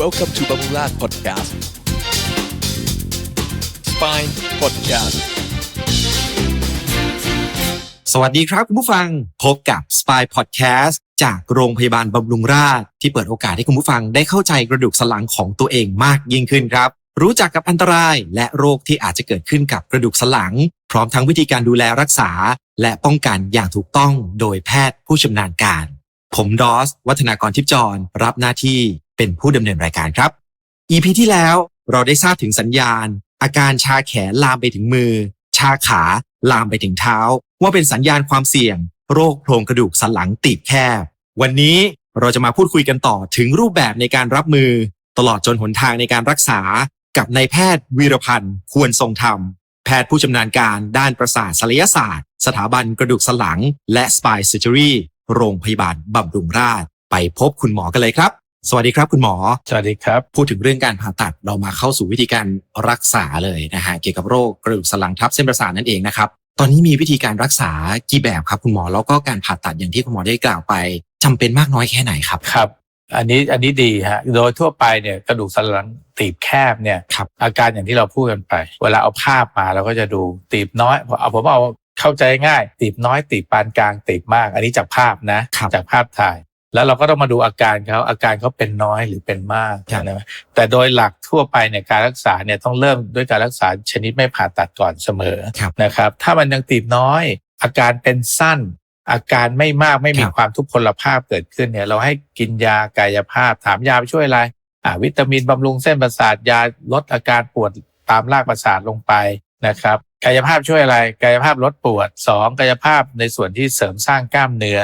Welcome to Bamula Podcast Spine Podcast สวัสดีครับคุณผู้ฟัง พบกับ Spy Podcast จากโรงพยาบาลบำรุงราษฎร์ที่เปิดโอกาสให้คุณผู้ฟังได้เข้าใจกระดูกสันหลังของตัวเองมากยิ่งขึ้นครับ รู้จักกับอันตรายและโรคที่อาจจะเกิดขึ้นกับกระดูกสันหลัง พร้อมทั้งวิธีการดูแลรักษา และป้องกันอย่างถูกต้องโดยแพทย์ผู้ชำนาญการ ผมดอส วัฒนากรทิพย์จร รับหน้าที่ เป็นผู้ดำเนินรายการครับ EP ที่แล้วเราได้ทราบถึงสัญญาณ อาการชาแขนลามไปถึงมือ ชาขา ลามไปถึงเท้า ว่าเป็นสัญญาณความเสี่ยง โรคโครงกระดูกสันหลังตีบแคบ วันนี้เราจะมาพูดคุยกันต่อถึงรูปแบบในการรับมือ ตลอดจนหนทางในการรักษา กับนายแพทย์วีรพันธ์ควรทรงธรรม แพทย์ผู้ชำนาญการด้านประสาทศัลยศาสตร์ สถาบันกระดูกสันหลัง และ Spine Surgery โรงพยาบาลบำรุงราษฎร์ไปพบคุณหมอกันเลยครับ สวัสดีครับคุณหมอ สวัสดีครับ พูดถึงเรื่องการผ่าตัดเรามาเข้าสู่วิธีการรักษาเลยนะฮะเกี่ยวกับโรคกระดูกสันหลังทับเส้นประสาทนั่นเองนะครับ ตอนนี้มีวิธีการรักษากี่แบบครับคุณหมอ แล้วก็การผ่าตัดอย่างที่คุณหมอได้กล่าวไปจำเป็นมากน้อยแค่ไหนครับ ครับ อันนี้อันนี้ดีฮะ โดยทั่วไปเนี่ยกระดูกสันหลังตีบแคบเนี่ยครับอาการอย่างที่เราพูดกันไป เวลาเอาภาพมาเราก็จะดูตีบน้อยเอาผมเอาเข้าใจง่าย ตีบน้อยตีบปานกลางตีบมาก อันนี้จากภาพนะครับจากภาพถ่าย แล้วเราก็ต้องมาดูอาการเขาอาการเขาเป็นน้อยหรือเป็นมากครับนะแต่โดยหลักทั่วไปเนี่ยการรักษาเนี่ยต้องเริ่มด้วยการรักษาชนิดไม่ผ่าตัดก่อนเสมอครับนะครับ ถ้ามันยังตีบน้อย อาการเป็นสั้น อาการไม่มากไม่มีครับความทุพพลภาพเกิดขึ้นเนี่ย เราให้กินยากายภาพ ถามยาไปช่วยอะไรอ่าวิตามินบำรุงเส้นประสาทยาลดอาการปวดตามรากประสาทลงไปนะครับกายภาพช่วยอะไร กายภาพลดปวดสองกายภาพในส่วนที่เสริมสร้างกล้ามเนื้อ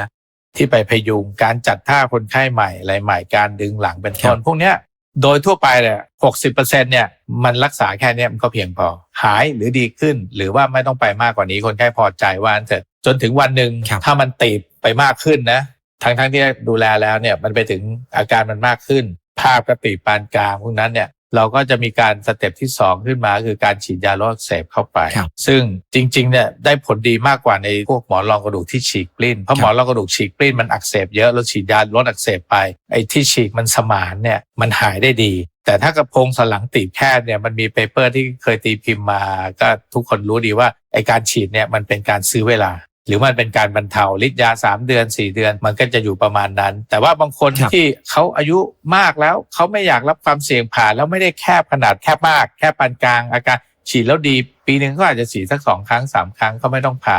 ที่ไปพยุงการจัดท่าคนไข้ใหม่อะไรใหม่การดึงหลังเป็นต้นพวกเนี้ยโดยทั่วไปเนี่ยหกสิบเปอร์เซ็นเนี่ยมันรักษาแค่เนี้ยมันก็เพียงพอ หายหรือดีขึ้น หรือว่าไม่ต้องไปมากกว่านี้คนไข้พอใจว่าอันเถอะจนถึงวันหนึ่งครับถ้ามันตีบไปมากขึ้นนะทั้งทั้งๆที่ดูแลแล้วเนี่ยมันไปถึงอาการมันมากขึ้น ภาพกระตีบปานกลางพวกนั้นเนี่ย เราก็จะมีการสเต็ปที่สองขึ้นมาคือการฉีดยาลดอักเสบเข้าไป ครับซึ่งจริงๆเนี่ยได้ผลดีมากกว่าในพวกหมอนรองกระดูกที่ฉีกปลิ้นเพราะครับ หมอนรองกระดูกฉีกปลิ้นมันอักเสบเยอะแล้วฉีดยาลดอักเสบไปไอ้ที่ฉีกมันสมานเนี่ยมันหายได้ดี แต่ถ้ากระโปรงสันหลังตีบแคบเนี่ยมันมีเปเปอร์ที่เคยตีพิมพ์มา ก็ทุกคนรู้ดีว่าไอ้การฉีดเนี่ยมันเป็นการซื้อเวลา หรือมันเป็นการบรรเทาฤทธิ์ยา 3 เดือน 4 เดือน มันก็จะอยู่ประมาณนั้น แต่ว่าบางคนครับที่เขาอายุมากแล้วเขาไม่อยากรับความเสี่ยงผ่านแล้วไม่ได้แคบขนาดแคบมาก แค่ปานกลางอาการฉีดแล้วดี ปีหนึ่งก็อาจจะฉีดสักสองครั้งสามครั้งก็ไม่ต้องผ่า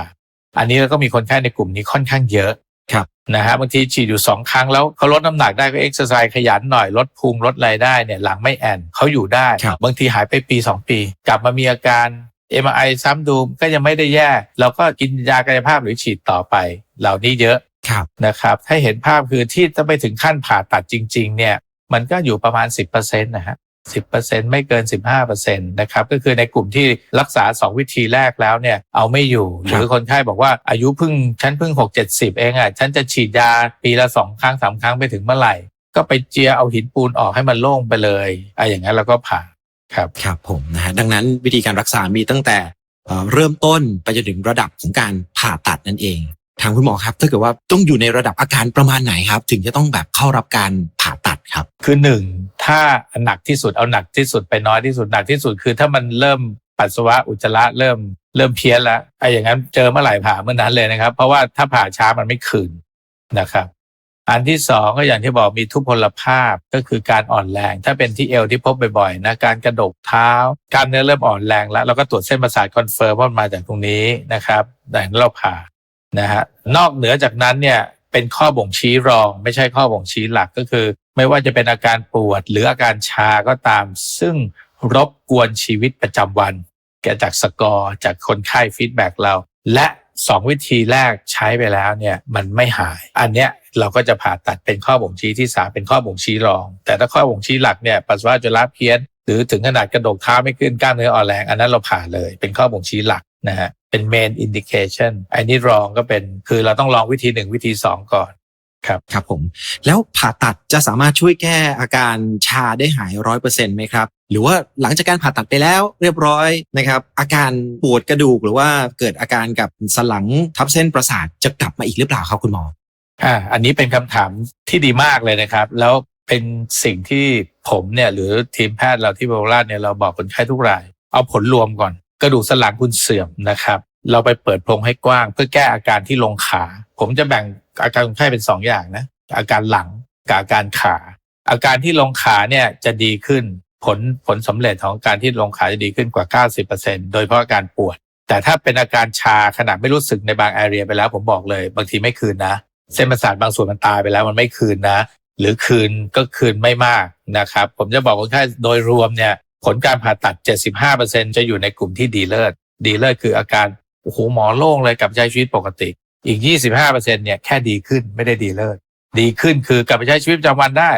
อันนี้เราก็มีคนไข้ในกลุ่มนี้ค่อนข้างเยอะครับนะฮะบางทีฉีดอยู่สองครั้งแล้วเขาลดน้ำหนักได้ก็เอ็กซ์ไซส์ขยันหน่อยลดพุงลดอะไรได้เนี่ยหลังไม่แอนเขาอยู่ได้ครับบางทีหายไปปีสองปี กลับมามีอาการ MRI ซ้ำดูก็ยังไม่ได้แย่ เราก็กินยากายภาพหรือฉีดต่อไป เหล่านี้เยอะครับนะครับถ้าเห็นภาพคือที่จะไปถึงขั้นผ่าตัดจริง ๆ เนี่ย มันก็อยู่ประมาณ 10%นะฮะ10%ไม่เกิน15%นะครับก็คือในกลุ่มที่รักษา2วิธีแรกแล้วเนี่ยเอาไม่อยู่ หรือคนไข้บอกว่าอายุเพิ่งฉันเพิ่ง6 70เองอะฉันจะฉีดยาปีละ2ครั้ง3ครั้งไปถึงเมื่อไหร่ ก็ไปเจียเอาหินปูนออกให้มันโล่งไปเลยอะอย่างนั้นเราก็ผ่า ครับครับผมนะฮะดังนั้นวิธีการรักษามีตั้งแต่เอ่อเริ่มต้นไปจนถึงระดับของการผ่าตัดนั่นเองทางคุณหมอครับถ้าเกิดว่าต้องอยู่ในระดับอาการประมาณไหนครับ ถึงจะต้องแบบเข้ารับการผ่าตัดครับ คือหนึ่งถ้าหนักที่สุดเอาหนักที่สุดไปน้อยที่สุดหนักที่สุดคือถ้ามันเริ่มปัสสาวะอุจจาระเริ่มเริ่มเพี้ยนแล้วไอ้อย่างนั้นเจอเมื่อไหร่ผ่าเมื่อนั้นเลยนะครับ เพราะว่าถ้าผ่าช้ามันไม่คืนนะครับ อันที่สองก็อย่างที่บอกมีทุพพลภาพก็คือการอ่อนแรง ถ้าเป็นที่เอวที่พบบ่อยๆนะการกระดกเท้ากล้ามเนื้อเริ่มอ่อนแรงแล้วเราก็ตรวจเส้นประสาทคอนเฟิร์มว่ามันมาจากตรงนี้นะครับแต่นั้นเราผ่านะฮะนอกเหนือจากนั้นเนี่ยเป็นข้อบ่งชี้รอง ไม่ใช่ข้อบ่งชี้หลักก็คือ ไม่ว่าจะเป็นอาการปวดหรืออาการชาก็ตาม ซึ่งรบกวนชีวิตประจำวันแกจากสกอร์จากคนไข้ฟีดแบ็กเรา และ สองวิธีแรกใช้ไปแล้วเนี่ยมันไม่หาย อันเนี้ยเราก็จะผ่าตัดเป็นข้อบ่งชี้ที่สามเป็นข้อบ่งชี้รอง แต่ถ้าข้อบ่งชี้หลักเนี่ยปัสสาวะจุลาเพี้ยน หรือถึงขนาดกระดกเท้าไม่ขึ้นกล้ามเนื้ออ่อนแรง อันนั้นเราผ่าเลยเป็นข้อบ่งชี้หลักนะฮะเป็น main indication อันนี้รองก็เป็นคือเราต้องลองวิธีหนึ่งวิธีสองก่อน ครับผม แล้วผ่าตัดจะสามารถช่วยแก้อาการชาได้หายร้อยเปอร์เซ็นต์ไหมครับ หรือว่าหลังจากการผ่าตัดไปแล้วเรียบร้อยนะครับ อาการปวดกระดูกหรือว่าเกิดอาการกับสันหลังทับเส้นประสาทจะกลับมาอีกหรือเปล่าครับคุณหมออ่าอันนี้เป็นคำถามที่ดีมากเลยนะครับ แล้วเป็นสิ่งที่ผมเนี่ยหรือทีมแพทย์เราที่บำราชเนี่ยเราบอกคนไข้ทุกราย เอาผลรวมก่อน กระดูกสันหลังคุณเสื่อมนะครับ เราไปเปิดโพรงให้กว้าง เพื่อแก้อาการที่ลงขา ผมจะแบ่ง อาการคนไข้เป็นสองอย่างนะอาการหลังกับอาการขา อาการที่ลงขาเนี่ยจะดีขึ้นผลผลสำเร็จของการที่ลงขาจะดีขึ้นกว่า 90%โดยเฉพาะอาการปวด แต่ถ้าเป็นอาการชาขนาดไม่รู้สึกในบางแอเรียไปแล้วผมบอกเลย บางทีไม่คืนนะ เส้นประสาทบางส่วนมันตายไปแล้วมันไม่คืนนะ หรือคืนก็คืนไม่มากนะครับ ผมจะบอกคนไข้โดยรวมเนี่ยผลการผ่าตัด 75%จะอยู่ในกลุ่มที่ดีเลิศดีเลิศคืออาการโอ้โหหมอโล่งเลยกับใช้ชีวิตปกติ อีก 25%เนี่ยแค่ดีขึ้นไม่ได้ดีเลิศดีขึ้นคือกลับไปใช้ชีวิตประจำวันได้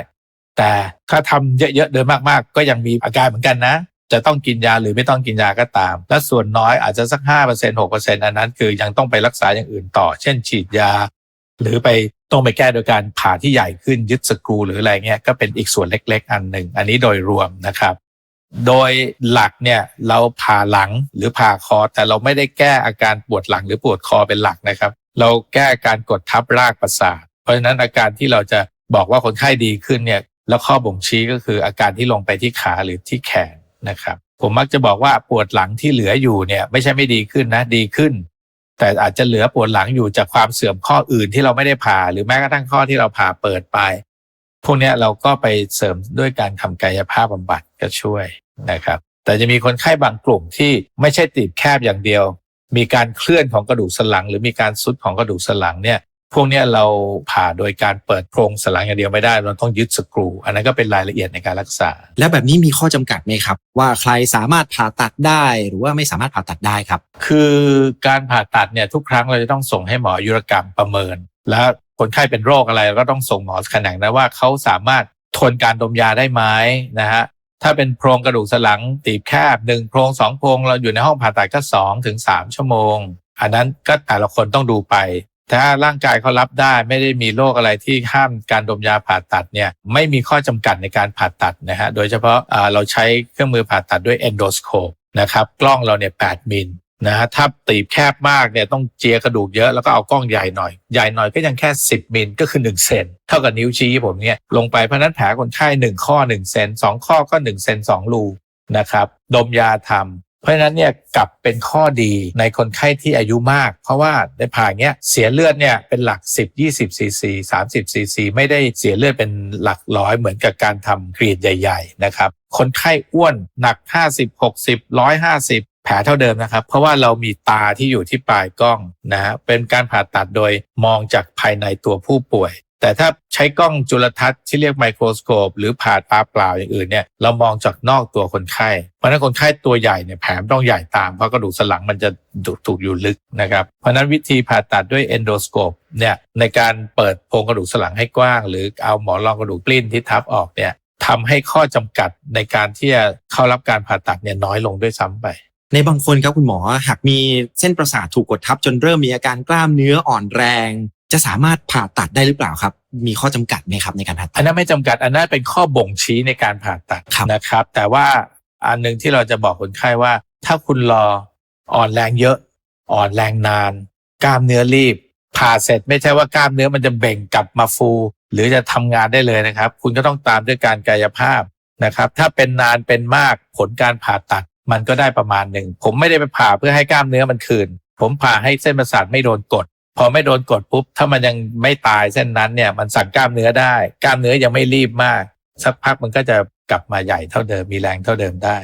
แต่ถ้าทำเยอะๆเดินมากๆ ก็ยังมีอาการเหมือนกันนะ จะต้องกินยาหรือไม่ต้องกินยาก็ตาม และส่วนน้อยอาจจะสัก 5% 6%อันนั้น คือยังต้องไปรักษาอย่างอื่นต่อ เช่นฉีดยา หรือไปต้องไปแก้โดยการผ่าที่ใหญ่ขึ้นยึดสกรูหรืออะไรเงี้ยก็เป็นอีกส่วนเล็ก ๆ อันหนึ่งอันนี้โดยรวมนะครับโดยหลักเนี่ยเราผ่าหลังหรือผ่าคอแต่เราไม่ได้แก้อาการปวดหลังหรือปวดคอเป็นหลักนะครับ เราแก้การกดทับรากประสาท เพราะฉะนั้นอาการที่เราจะบอกว่าคนไข้ดีขึ้นเนี่ยแล้วข้อบ่งชี้ก็คืออาการที่ลงไปที่ขาหรือที่แขนนะครับ ผมมักจะบอกว่าปวดหลังที่เหลืออยู่เนี่ยไม่ใช่ไม่ดีขึ้นนะดีขึ้น แต่อาจจะเหลือปวดหลังอยู่จากความเสื่อมข้ออื่นที่เราไม่ได้ผ่า หรือแม้กระทั่งข้อที่เราผ่าเปิดไป พวกนี้เราก็ไปเสริมด้วยการทำกายภาพบำบัดก็ช่วยนะครับ แต่จะมีคนไข้บางกลุ่มที่ไม่ใช่ตีบแคบอย่างเดียว มีการเคลื่อนของกระดูกสันหลัง หรือมีการซุดของกระดูกสันหลังเนี่ยพวกเนี้ยเราผ่าโดยการเปิดโพรงสันหลังอย่างเดียวไม่ได้เราต้องยึดสกรู อันนั้นก็เป็นรายละเอียดในการรักษา แล้วแบบนี้มีข้อจำกัดไหมครับ ว่าใครสามารถผ่าตัดได้หรือว่าไม่สามารถผ่าตัดได้ครับ คือการผ่าตัดเนี่ยทุกครั้งเราจะต้องส่งให้หมออายุรกรรมประเมิน แล้วคนไข้เป็นโรคอะไรเราก็ต้องส่งหมอแขนงนะว่าเขาสามารถทนการดมยาได้ไหมนะฮะ ถ้าเป็นโพรงกระดูกสันหลังตีบแคบหนึ่งโพรงสองโพรงเราอยู่ในห้องผ่าตัดก็สองถึงสามชั่วโมง อันนั้นก็แต่ละคนต้องดูไป ถ้าร่างกายเขารับได้ไม่ได้มีโรคอะไรที่ห้ามการดมยาผ่าตัดเนี่ยไม่มีข้อจำกัดในการผ่าตัดนะฮะโดยเฉพาะเราใช้เครื่องมือผ่าตัดด้วยเอนโดสโคปนะครับกล้องเราเนี่ย8มิล นะฮะถ้าตีบแคบมากเนี่ยต้องเจียกระดูกเยอะแล้วก็เอากล้องใหญ่หน่อย ใหญ่หน่อยก็ยังแค่ 10 มิลก็คือ 1 เซนเท่ากับนิ้วชี้ผมเนี่ยลงไปเพราะนั้นแผลคนไข้1ข้อ 1 เซน2 ข้อก็ 1 เซน2รูนะครับ ดมยาทำเพราะฉะนั้นเนี่ยกลับเป็นข้อดีในคนไข้ที่อายุมาก เพราะว่าในผ่าเนี้ยเสียเลือดเนี่ยเป็นหลัก 10 20ซีซี30ซีซีไม่ได้เสียเลือดเป็นหลักร้อยเหมือนกับการทำกรีดใหญ่ ๆ นะครับ คนไข้อ้วนหนัก 50 60 150 แผลเท่าเดิมนะครับ เพราะว่าเรามีตาที่อยู่ที่ปลายกล้องนะฮะเป็นการผ่าตัดโดยมองจากภายในตัวผู้ป่วย แต่ถ้าใช้กล้องจุลทรรศน์ที่เรียกไมโครสโคป หรือผ่าตาเปล่าอย่างอื่นเนี่ยเรามองจากนอกตัวคนไข้เพราะนั้นคนไข้ตัวใหญ่เนี่ยแผลต้องใหญ่ตามเพราะกระดูกสันหลังมันจะถูกอยู่ลึกนะครับเพราะนั้นวิธีผ่าตัดด้วยเอนโดสโคปเนี่ยในการเปิดโพรงกระดูกสันหลังให้กว้าง หรือเอาหมอนรองกระดูกปลิ้นที่ทับออกเนี่ยทำให้ข้อจำกัดในการที่จะเข้ารับการผ่าตัดเนี่ยน้อยลงด้วยซ้ำไป ในบางคนครับคุณหมอหากมีเส้นประสาทถูกกดทับ จนเริ่มมีอาการกล้ามเนื้ออ่อนแรง จะสามารถผ่าตัดได้หรือเปล่าครับ มีข้อจำกัดไหมครับในการผ่าตัอัดนนั้นไม่จำกัดอันนั้นเป็นข้อบ่งชี้ในการผ่าตัดครับนะครับ แต่ว่าอันหนึ่งที่เราจะบอกคนไข้ว่า ถ้าคุณรออ่อนแรงเยอะ อ่อนแรงนาน กล้ามเนื้อรีบ ผ่าเสร็จไม่ใช่ว่ากล้ามเนื้อมันจะเบ่งกลับมาฟู หรือจะทำงานได้เลยนะครับ คุณก็ต้องตามด้วยการกายภาพนะครับ ถ้าเป็นนานเป็นมากผลการผ่าตัด มันก็ได้ประมาณหนึ่ง ผมไม่ได้ไปผ่าเพื่อให้กล้ามเนื้อมันคืน ผมผ่าให้เส้นประสาทไม่โดนกด พอไม่โดนกดปุ๊บ ถ้ามันยังไม่ตายเส้นนั้นเนี่ย มันสั่งกล้ามเนื้อได้ กล้ามเนื้อยังไม่รีบมาก สักพักมันก็จะกลับมาใหญ่เท่าเดิม มีแรงเท่าเดิมได้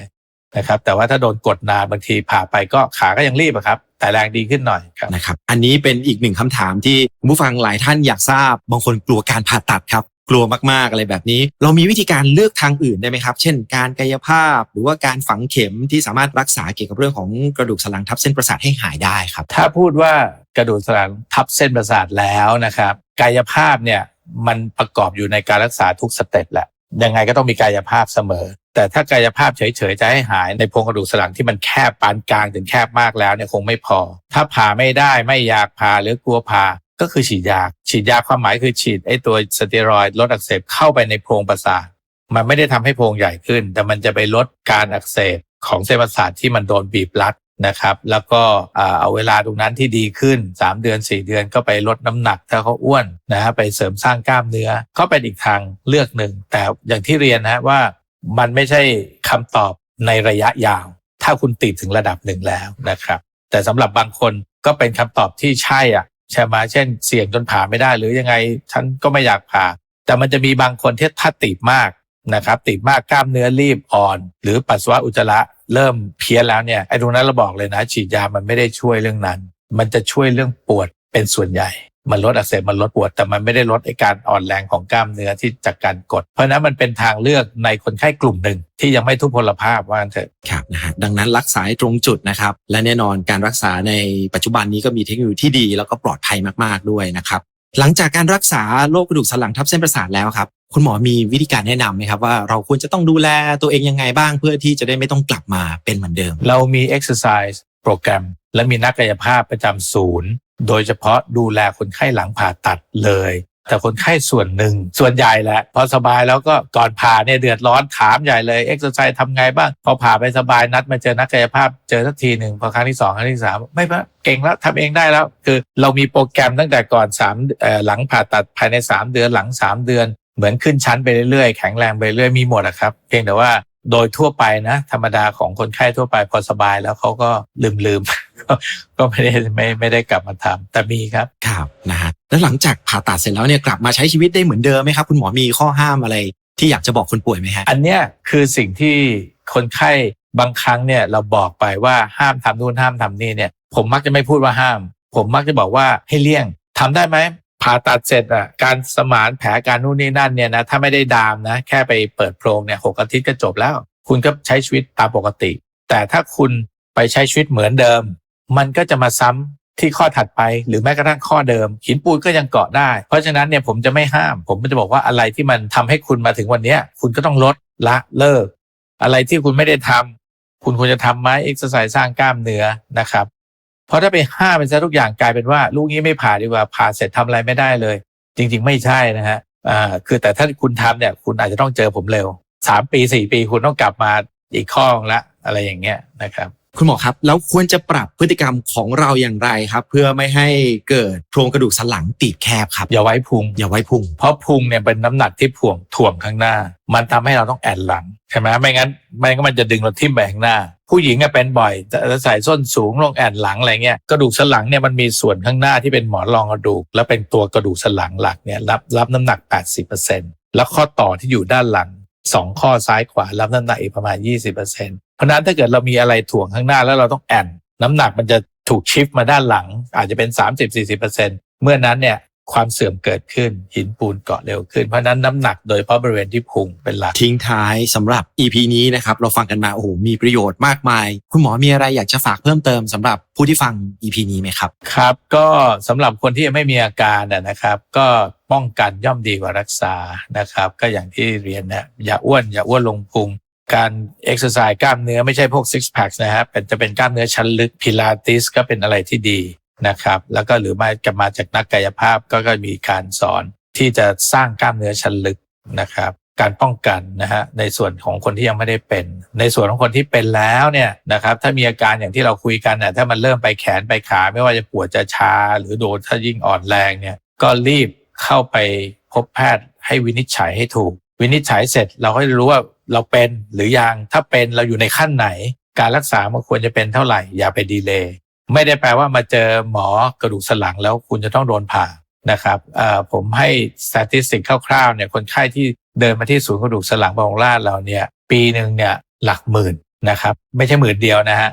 นะครับ แต่ว่าถ้าโดนกดนานบางทีผ่าไปก็ขาก็ยังรีบครับ แต่แรงดีขึ้นหน่อยครับนะครับ อันนี้เป็นอีกหนึ่งคำถามที่คุณผู้ฟังหลายท่านอยากทราบ บางคนกลัวการผ่าตัดครับ กลัวมากๆอะไรแบบนี้ เรามีวิธีการเลือกทางอื่นได้ไหมครับ เช่น การกายภาพ หรือว่าการฝังเข็มที่สามารถรักษาเกี่ยวกับเรื่องของกระดูกสันหลังทับเส้นประสาทให้หายได้ครับ ถ้าพูดว่ากระดูกสันหลังทับเส้นประสาทแล้วนะครับ กายภาพเนี่ยมันประกอบอยู่ในการรักษาทุกสเต็ปแหละยังไงก็ต้องมีกายภาพเสมอ แต่ถ้ากายภาพเฉยๆจะให้หายในโพรงกระดูกสันหลังที่มันแคบปานกลางถึงแคบมากแล้วเนี่ยคงไม่พอ ถ้าผ่าไม่ได้ไม่อยากผ่าหรือกลัวผ่า ก็คือฉีดยา ฉีดยาความหมายคือฉีดไอ้ตัวสเตียรอยด์ลดอักเสบเข้าไปในโพรงประสาทมันไม่ได้ทำให้โพรงใหญ่ขึ้น แต่มันจะไปลดการอักเสบของเส้นประสาทที่มันโดนบีบรัดนะครับ แล้วก็เอาเวลาตรงนั้นที่ดีขึ้น 3 เดือน 4 เดือนก็ไปลดน้ำหนักถ้าเขาอ้วนนะฮะไปเสริมสร้างกล้ามเนื้อก็เป็นอีกทางเลือกหนึ่ง แต่อย่างที่เรียนนะฮะว่ามันไม่ใช่คำตอบในระยะยาว ถ้าคุณติดถึงระดับหนึ่งแล้วนะครับ แต่สำหรับบางคนก็เป็นคำตอบที่ใช่อะ ใช่ไหมเช่น เสี่ยงจนผ่าไม่ได้หรือยังไงฉันก็ไม่อยากผ่า แต่มันจะมีบางคนที่ถ้าติดมากนะครับติดมากกล้ามเนื้อรีบอ่อน หรือปัสสาวะอุจจาระเริ่มเพี้ยนแล้วเนี่ยไอ้ตรงนั้นเราบอกเลยนะ ฉีดยามันไม่ได้ช่วยเรื่องนั้น มันจะช่วยเรื่องปวดเป็นส่วนใหญ่ มันลดอักเสบมันลดปวด แต่มันไม่ได้ลดไอการอ่อนแรงของกล้ามเนื้อที่จากการกด เพราะฉะนั้นมันเป็นทางเลือกในคนไข้กลุ่มหนึ่งที่ยังไม่ทุพพลภาพว่างั้นเถอะครับนะฮะดังนั้นรักษาให้ตรงจุดนะครับ และแน่นอนการรักษาในปัจจุบันนี้ก็มีเทคโนโลยีที่ดี แล้วก็ปลอดภัยมากๆด้วยนะครับหลังจากการรักษาโรคกระดูกสันหลังทับเส้นประสาทแล้วครับคุณหมอมีวิธีการแนะนำไหมครับว่าเราควรจะต้องดูแลตัวเองยังไงบ้างเพื่อที่จะได้ไม่ต้องกลับมาเป็นเหมือนเดิม เรามี exercise โปรแกรม และมีนักกายภาพประจำศูนย์ โดยเฉพาะดูแลคนไข้หลังผ่าตัดเลย แต่คนไข้ส่วนหนึ่ง ส่วนใหญ่แหละ พอสบายแล้วก็ก่อนผ่าเนี่ยเดือดร้อนถามใหญ่เลย exercise ทำไงบ้าง พอผ่าไปสบายนัดมาเจอนักกายภาพเจอสักทีหนึ่งพอครั้งที่สองครั้งที่สามไม่ปะเก่งแล้วทำเองได้แล้ว คือเรามีโปรแกรมตั้งแต่ก่อนสามหลังผ่าตัดภายในสามเดือนหลังสามเดือน เหมือนขึ้นชั้นไปเรื่อยๆแข็งแรงไปเรื่อยมีหมดอะครับ เพียงแต่ว่าโดยทั่วไปนะ ธรรมดาของคนไข้ทั่วไปพอสบายแล้วเขาก็ลืมลืมๆ ก็ไม่ได้ไม่ไม่ได้กลับมาทำแต่มีครับครับนะฮะแล้วหลังจากผ่าตัดเสร็จแล้วเนี่ยกลับมาใช้ชีวิตได้เหมือนเดิมไหมครับ คุณหมอมีข้อห้ามอะไร ที่อยากจะบอกคนป่วยไหมฮะอันเนี้ยคือสิ่งที่คนไข้บางครั้งเนี่ยเราบอกไปว่าห้ามทำนู่นห้ามทำนี่เนี่ย ผมมักจะไม่พูดว่าห้าม ผมมักจะบอกว่าให้เลี่ยงทำได้ไหมผ่าตัดเสร็จอะการสมานแผลการนู่นนี่นั่นเนี่ยนะถ้าไม่ได้ดามนะแค่ไปเปิดโพรงเนี่ยหกอาทิตย์ก็จบแล้ว คุณก็ใช้ชีวิตตามปกติ แต่ถ้าคุณไปใช้ชีวิตเหมือนเดิม มันก็จะมาซ้ำที่ข้อถัดไปหรือแม้กระทั่งข้อเดิม หินปูนก็ยังเกาะได้ เพราะฉะนั้นเนี่ยผมจะไม่ห้าม ผมจะบอกว่าอะไรที่มันทำให้คุณมาถึงวันนี้คุณก็ต้องลดละเลิก อะไรที่คุณไม่ได้ทำคุณควรจะทำไหมเอ็กซ์ไซส์สร้างกล้ามเนื้อนะครับ เพราะถ้าไปห้ามเป็นซะทุกอย่างกลายเป็นว่า ลูกนี้ไม่ผ่าดีกว่าผ่าเสร็จทำอะไรไม่ได้เลย จริง ๆ ไม่ใช่นะฮะอ่าคือแต่ถ้าคุณทำเนี่ย คุณอาจจะต้องเจอผมเร็วสามปีสี่ปีคุณต้องกลับมาอีกข้อละอะไรอย่างเงี้ยนะครับ คุณหมอครับ แล้วควรจะปรับพฤติกรรมของเราอย่างไรครับ เพื่อไม่ให้เกิดโครงกระดูกสันหลังตีบแคบครับ อย่าไว้พุง อย่าไว้พุง เพราะพุงเนี่ยเป็นน้ำหนักที่ถ่วงถ่วงข้างหน้า มันทำให้เราต้องแอนหลังใช่ไหมไม่งั้นไม่งั้นมันจะดึงเราทิ่มไปข้างหน้า ผู้หญิงอะเป็นบ่อยจะใส่ส้นสูงลงแอนหลังอะไรเงี้ยกระดูกสันหลังเนี่ยมันมีส่วนข้างหน้าที่เป็นหมอนรองกระดูก และเป็นตัวกระดูกสันหลังหลักเนี่ยรับรับน้ำหนัก 80%แล้วข้อต่อที่อยู่ด้านหลัง สองข้อซ้ายขวารับน้ำหนักอีกประมาณ 20%เพราะฉะนั้นถ้าเกิดเรามีอะไรถ่วงข้างหน้าแล้วเราต้องแอนน้ำหนักมันจะถูกชิฟมาด้านหลัง อาจจะเป็น 30-40%เมื่อนั้นเนี่ย ความเสื่อมเกิดขึ้น หินปูนเกาะเร็วขึ้น เพราะฉะนั้นน้ำหนักโดยเฉพาะบริเวณที่พุงเป็นหลัก ทิ้งท้ายสำหรับ EP นี้นะครับ เราฟังกันมาโอ้โหมีประโยชน์มากมาย คุณหมอมีอะไรอยากจะฝากเพิ่มเติมสำหรับผู้ที่ฟัง EP นี้ไหมครับ ครับ ก็สำหรับคนที่ยังไม่มีอาการนะนะครับ ก็ป้องกันย่อมดีกว่ารักษานะครับ ก็อย่างที่เรียนนะอย่าอ้วนอย่าอ้วนลงพุงการเอ็กซ์ไซส์กล้ามเนื้อไม่ใช่พวกซิกแพคนะครับเป็นจะเป็นกล้ามเนื้อชั้นลึกพิลาติสก็เป็นอะไรที่ดี นะครับ แล้วก็หรือไม่จะมาจากนักกายภาพก็ก็มีการสอนที่จะสร้างกล้ามเนื้อชั้นลึกนะครับ การป้องกันนะฮะในส่วนของคนที่ยังไม่ได้เป็น ในส่วนของคนที่เป็นแล้วเนี่ยนะครับ ถ้ามีอาการอย่างที่เราคุยกันเนี่ยถ้ามันเริ่มไปแขนไปขาไม่ว่าจะปวดจะชา หรือโดนถ้ายิ่งอ่อนแรงเนี่ยก็รีบเข้าไปพบแพทย์ให้วินิจฉัยให้ถูก วินิจฉัยเสร็จเราก็จะรู้ว่าเราเป็นหรือยังถ้าเป็นเราอยู่ในขั้นไหน การรักษามันควรจะเป็นเท่าไหร่ อย่าไปดีเลย์ ไม่ได้แปลว่ามาเจอหมอกระดูกสันหลังแล้วคุณจะต้องโดนผ่านะครับผมให้สถิติคร่าวๆเนี่ยคนไข้ที่เดินมาที่ศูนย์กระดูกสันหลังบำรุงราษฎร์เราเนี่ยปีหนึ่งเนี่ยหลักหมื่นนะครับไม่ใช่หมื่นเดียวนะฮะ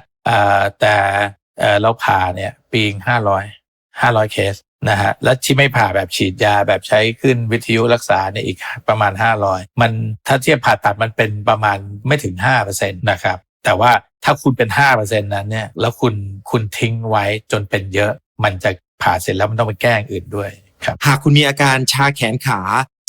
แต่เอ่อเราผ่าเนี่ยปีห้าร้อยห้าร้อยเคสนะฮะและที่ไม่ผ่าแบบฉีดยาแบบใช้ขึ้นวิทยุรักษาเนี่ยอีกประมาณ 500 มันถ้าเทียบผ่าตัดมันเป็นประมาณไม่ถึง5%นะครับ แต่ว่าถ้าคุณเป็น5%นั้นเนี่ยแล้วคุณคุณทิ้งไว้จนเป็นเยอะ มันจะผ่าเสร็จแล้วมันต้องไปแก้งอื่นด้วยครับหากคุณมีอาการชาแขนขา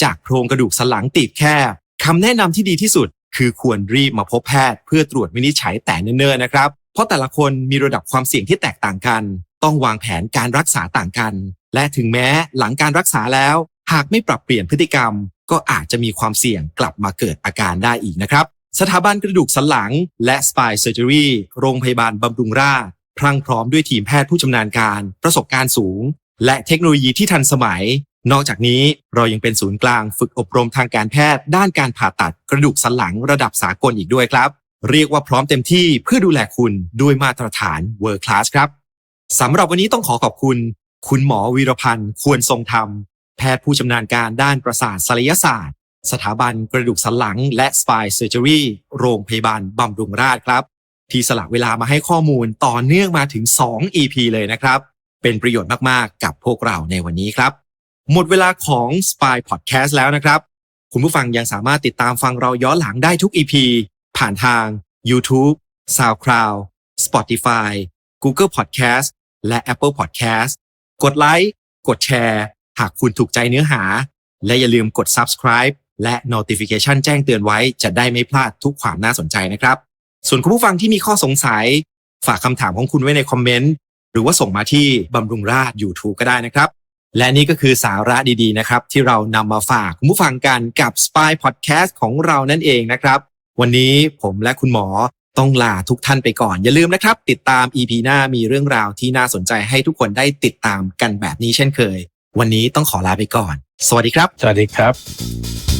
จากโครงกระดูกสันหลังตีบแคบคำแนะนำที่ดีที่สุด คือควรรีบมาพบแพทย์เพื่อตรวจวินิจฉัยแต่เนิ่นๆนะครับ เพราะแต่ละคนมีระดับความเสี่ยงที่แตกต่างกัน ต้องวางแผนการรักษาต่างกัน และถึงแม้หลังการรักษาแล้ว หากไม่ปรับเปลี่ยนพฤติกรรม ก็อาจจะมีความเสี่ยงกลับมาเกิดอาการได้อีกนะครับ สถาบันกระดูกสันหลัง และ Spine Surgery โรงพยาบาลบำรุงราษพรั่งพร้อมด้วยทีมแพทย์ผู้ชำนาญการ ประสบการณ์สูง และเทคโนโลยีที่ทันสมัย นอกจากนี้เรายังเป็นศูนย์กลางฝึกอบรมทางการแพทย์ ด้านการผ่าตัดกระดูกสันหลังระดับสากลอีกด้วยครับ เรียกว่าพร้อมเต็มที่เพื่อดูแลคุณด้วยมาตรฐาน World Class ครับสำหรับวันนี้ต้องขอขอบคุณ คุณหมอวีรพันธ์ควรทรงธรรม แพทย์ผู้ชำนาญการด้านประสาทศัลยศาสตร์ สถาบันกระดูกสันหลัง และ Spine Surgery โรงพยาบาลบำรุงราษฎร์ครับ ที่สละเวลามาให้ข้อมูลต่อเนื่องมาถึง 2 EP เลยนะครับ เป็นประโยชน์มากๆ กับพวกเราในวันนี้ครับ หมดเวลาของ Spy Podcast แล้วนะครับ คุณผู้ฟังยังสามารถติดตามฟังเราย้อนหลังได้ทุก EP ผ่านทาง YouTube, SoundCloud, Spotify, Google Podcast และ Apple Podcast กดไลค์ กดแชร์ หากคุณถูกใจเนื้อหา และอย่าลืมกด Subscribe และ Notification แจ้งเตือนไว้จะได้ไม่พลาดทุกความน่าสนใจนะครับ ส่วนคุณผู้ฟังที่มีข้อสงสัย ฝากคำถามของคุณไว้ในคอมเมนต์ หรือว่าส่งมาที่บำรุงราช YouTube ก็ได้นะครับ และนี่ก็คือสาระดีๆนะครับ ที่เรานำมาฝากคุณผู้ฟังกันกับ Spy Podcast ของเรานั่นเองนะครับ วันนี้ผมและคุณหมอต้องลาทุกท่านไปก่อน อย่าลืมนะครับ ติดตาม EP หน้ามีเรื่องราวที่น่าสนใจให้ทุกคนได้ติดตามกันแบบนี้เช่นเคย วันนี้ต้องขอลาไปก่อน สวัสดีครับ สวัสดีครับ